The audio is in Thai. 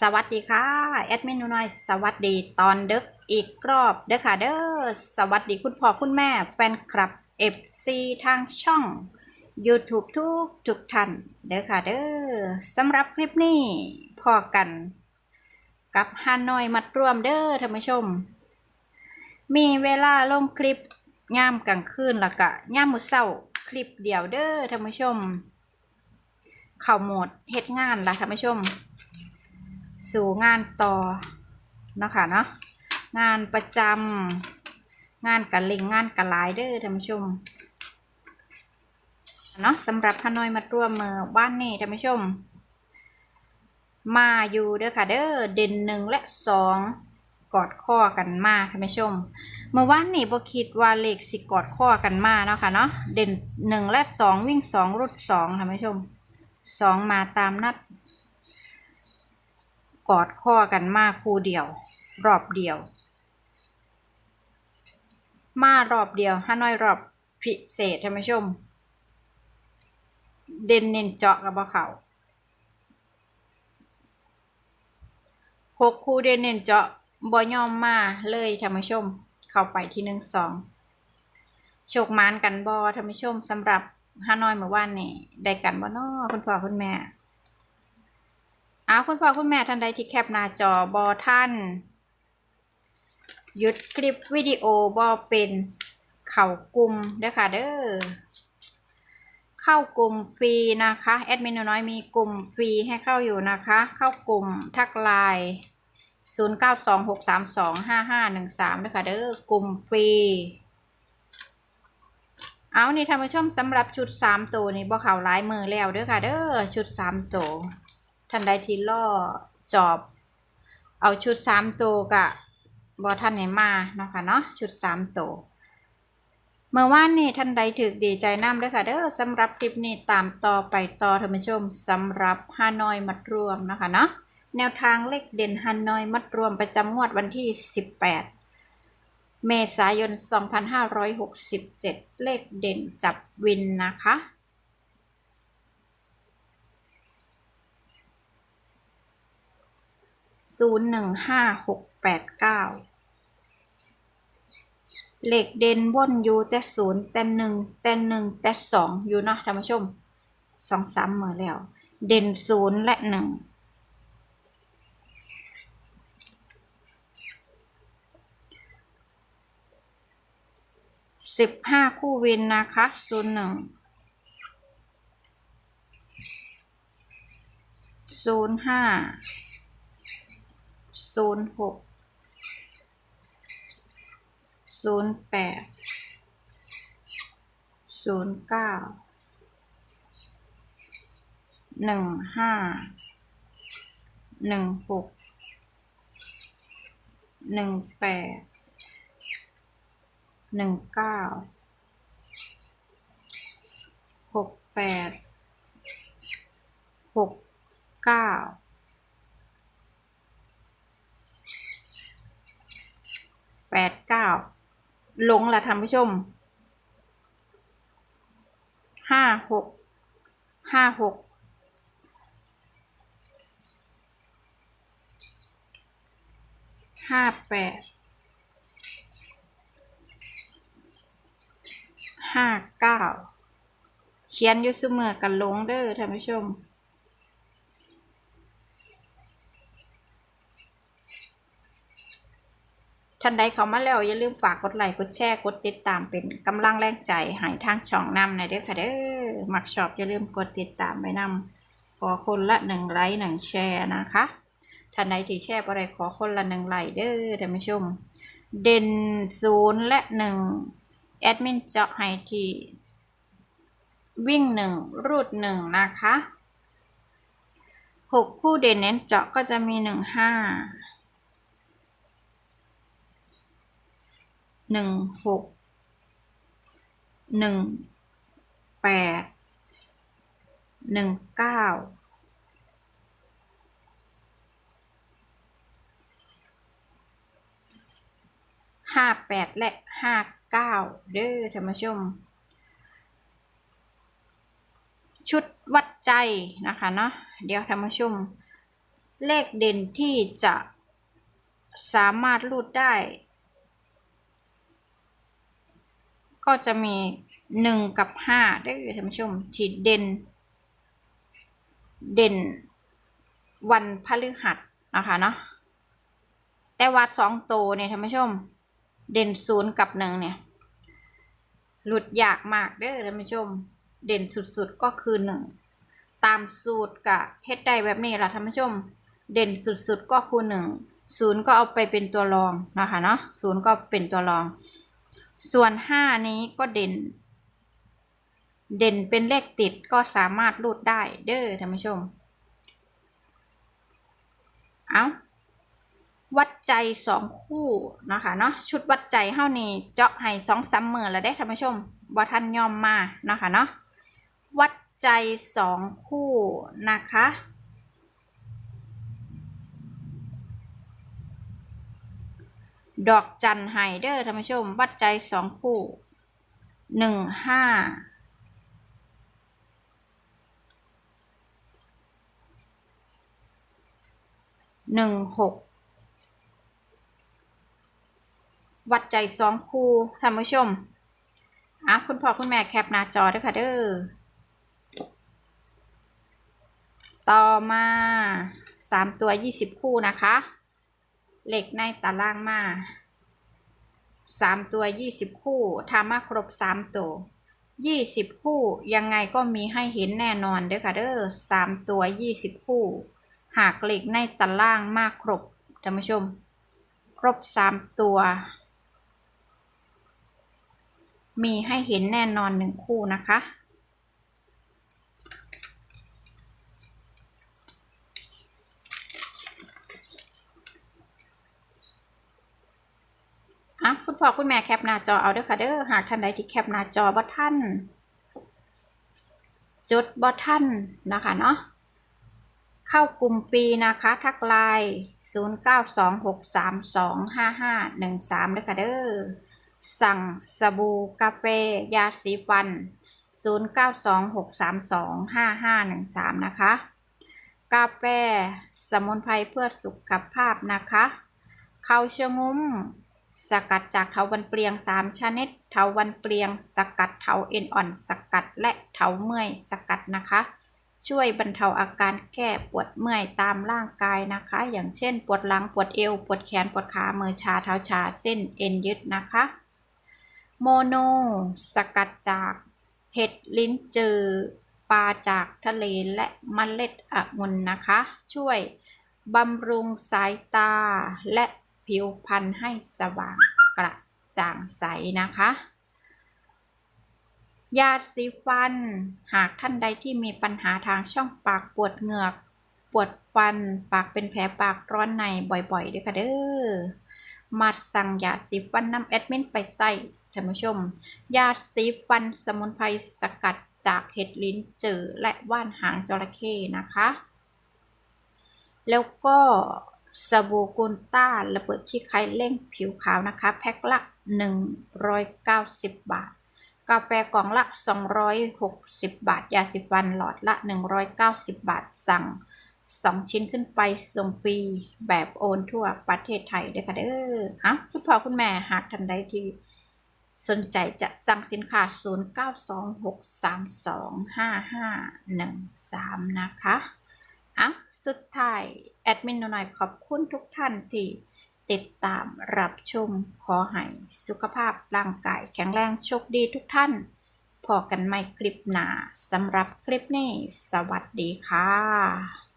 สวัสดีค่ะ แอดมินหนูน้อย สวัสดีตอนดึกอีกรอบเด้อค่ะเด้อสวัสดีคุณพ่อคุณแม่แฟนคลับ FC ทางช่อง YouTube ทุกทุกท่านเด้อค่ะเด้อสำหรับคลิปนี้พอกัน กับฮานอยมัดรวมเด้อท่านผู้ชม มีเวลาลงคลิปย่ามกลางคืนล้วก็ย่ามมือเช้าคลิปเดียวเด้อท่านผู้ชม เข้าหมดเฮ็ดงานละท่านผู้ชม สู่งานต่อเนาะค่ะเนาะงานประจำงานกะลิงงานกะหลายเด้อท่านผู้ชมเนาะสำหรับพนอยมาร่วมมือบ้านนี่ท่านผู้ชม มาอยู่เด้อค่ะเด้อเด่นหนึ่งและสองกอดข้อกันมาท่านผู้ชม เมื่อวานนี่บ่คิดว่าเลขสิกอดข้อกันมาเนาะค่ะเนาะเด่นหนึ่งและสองวิ่งสองรุดสองท่านผู้ชมสองมาตามนัด อดข้อกันมาคู่เดียว รอบเดียว มารอบเดียวฮานอยรอบพิเศษท่านผู้ชม เด่นเน้นเจาะกับบ่เขาหกคู่เด่นเน้นเจาะบ่ยอมมาเลยท่านผู้ชม เข้าไปที่หนึ่งสองโชคมานกันบ่ท่านผู้ชมสำหรับฮานอยเมื่อวานนี่ได้กันบ่น้อคุณพ่อคุณแม่ อาคุณพ่อคุณแม่ท่านใดที่แคปหน้าจอบอท่านหยุดคลิปวิดีโอบอเป็นเข่ากลุ่มเด้อค่ะเด้อเข้ากลุ่มฟรีนะคะแอดมินน้อยมีกลุ่มฟรีให้เข้าอยู่นะคะ เข้ากลุ่มทักไลน์0926325513เด้อค่ะเด้อกลุ่มฟรีเอานี่ท่านผู้ชมสำหรับชุด 3 ตัวนี่บ่เข่าหลายมือแล้วเด้อค่ะเด้อชุด 3 ตัว ท่านใดที่ล่อจอบ เอาชุดสามตัวกะบอท่านไหนมาเนาะค่ะเนาะชุดสามตัวเมื่อวานนี้ท่านใดถึกดีใจน้ำด้วยค่ะเด้อสำหรับคลิปนี้ตามต่อไปต่อท่านผู้ชมสำหรับฮานอยมัดรวมนะคะเนาะแนวทางเลขเด่นฮานอยมัดรวมประจำงวดวันที่ 18 เมษายน 2567 เลขเด่นจับวินนะคะ ศูนย์หนึ่งห้าหกแปดเก้าเหล็กเด่นว่นอยู่แต่ศูนย์แต่หนึ่งแต่หนึ่งแต่สองอยู่เนาะท่านผู้ชมสองสามมือแล้ว เด่นศูนย์และหนึ่งสิบห้าคู่วินนะคะศูนย์หนึ่งศูนย์ห้า ศูนย์หกศูนย์แปดศูนย์เก้าหนึ่งห้าหนึ่งหกหนึ่งแปดหนึ่งเก้าหกแปดหกเก้า แปดเก้าลงละท่านผู้ชมห้าหกห้าหกห้าแปดห้าเก้าเขียนอยุสเสมอกันลงเด้อท่านผู้ชม ท่านใดเข้ามาแล้ว อย่าลืมฝากกดไลค์กดแชร์กดติดตามเป็นกำลังแรงใจให้ทางช่องนำในเด้อค่ะเด้อมักชอบอย่าลืมกดติดตามไว้นำขอคนละหนึ่งไลค์หนึ่งแชร์นะคะท่านใดที่แชร์อะไรขอคนละหนึ่งไลค์เด้อท่านผู้ชม เด่นศูนย์และหนึ่งแอดมินเจาะให้ที่วิ่งหนึ่งรูดหนึ่งนะคะหกคู่เด่นเน้นเจาะก็จะมีหนึ่งห้า หนึ่งหกหนึ่งแปดหนึ่งเก้าห้าแปดและห้าเก้าเด้อท่านผู้ชม ชุดวัดใจนะคะเนาะเดี๋ยวท่านผู้ชม เลขเด่นที่จะสามารถรูดได้ ก็จะมีหนึ่งกับห้าได้อท่านผู้ชมที่เด่น เด่นวันพฤหัสนะคะเนาะแต่ว่าสองโตวเนี่ยท่านผู้ชม เด่นศูนย์กับหนึ่งเนี่ย หลุดยากมากเด้อท่านผู้ชม เด่นสุดๆก็คือหนึ่งตามสูตรกับเฮ็ดได้แบบนี้ล่ะท่านผู้ชม เด่นสุดๆก็คือหนึ่งศูนย์ก็เอาไปเป็นตัวรองนะคะเนาะศูนย์ก็เป็นตัวรอง ส่วนห้านี้ก็เด่น เด่นเป็นเลขติดก็สามารถรูดได้เด้อท่านผู้ชม เอาวัดใจสองคู่นะคะเนาะชุดวัดใจเท่านี้เจาะให้สองสามหมื่นแล้วได้ท่านผู้ชมว่าท่านยอมมานะคะเนาะวัดใจสองคู่นะคะ ดอกจันไฮเดอร์ท่านผู้ชม วัดใจสองคู่หนึ่งห้าหนึ่งหกวัดใจสองคู่ท่านผู้ชมอะคุณพ่อคุณแม่แคปหน้าจอด้วยค่ะเด้อต่อมาสามตัวยี่สิบคู่นะคะ เหล็กในตารางมาสามตัวยี่สิบคู่ทามาครบสามตัวยี่สิบคู่ยังไงก็มีให้เห็นแน่นอนเด้อค่ะเด้อสามตัวยี่สิบคู่ หากเหล็กในตารางมากครบท่านผู้ชม ครบสามตัว มีให้เห็นแน่นอนหนึ่งคู่นะคะ อ่ะคุณพ่อคุณแม่แคปหน้าจอเอาเด้อค่ะเด้อหากท่านใดที่แคปหน้าจอบ่ท่านจดบ่ท่านนะคะเนาะเข้ากลุ่มปีนะคะ ทักไลน์0926325513เด้อค่ะเด้อสั่งสบู่กาแฟยาสีฟัน 0926325513 นะคะ กาแฟสมุนไพรเพื่อสุขภาพนะคะ เข้าเชื่องุ้ม สกัดจากเถาวันเปลียง 3 ชนิด เถาวันเปลียง สกัดเถาเอ็นอ่อน สกัดและเถาเมื่อย สกัดนะคะ ช่วยบรรเทาอาการแก้ปวดเมื่อยตามร่างกายนะคะ อย่างเช่น ปวดหลัง ปวดเอว ปวดแขน ปวดขา มือชา เท้าชา เส้นเอ็นยึดนะคะ โมโน สกัดจากเห็ดลิ้นจือปลาจากทะเลและมเมล็ดองุ่นนะคะ ช่วยบำรุงสายตาและ ผิวพรรณให้สว่างกระจ่างใสนะคะ ยาสีฟัน หากท่านใดที่มีปัญหาทางช่องปากปวดเหงือก ปวดฟัน ปากเป็นแผลปากร้อนในบ่อยๆด้วยค่ะเด้อ มาสั่งยาสีฟันนำแอดมินไปใส่ท่านผู้ชม ยาสีฟันสมุนไพรสกัดจากเห็ดลิ้นจือและว่านหางจระเข้นะคะ แล้วก็ สบู่กุนต้าระเบิดขี้ไคเร่งผิวขาวนะคะ แพ็คละ 190 บาท กาแฟกล่องละ 260 บาท ยาสีฟันหลอดละ 190 บาท สั่ง 2 ชิ้นขึ้นไปส่งฟรีแบบโอนทั่วประเทศไทยด้วยค่ะเด้ออะคุณพ่อคุณแม่หากท่านใดที่สนใจจะสั่งสินค้า 0926325513 นะคะ อะสุดท้าย แอดมินหน่อยขอบคุณทุกท่านที่ติดตามรับชม ขอให้สุขภาพร่างกายแข็งแรงโชคดีทุกท่านพอกันใหม่คลิปหน้าสำหรับคลิปนี้ สวัสดีค่ะ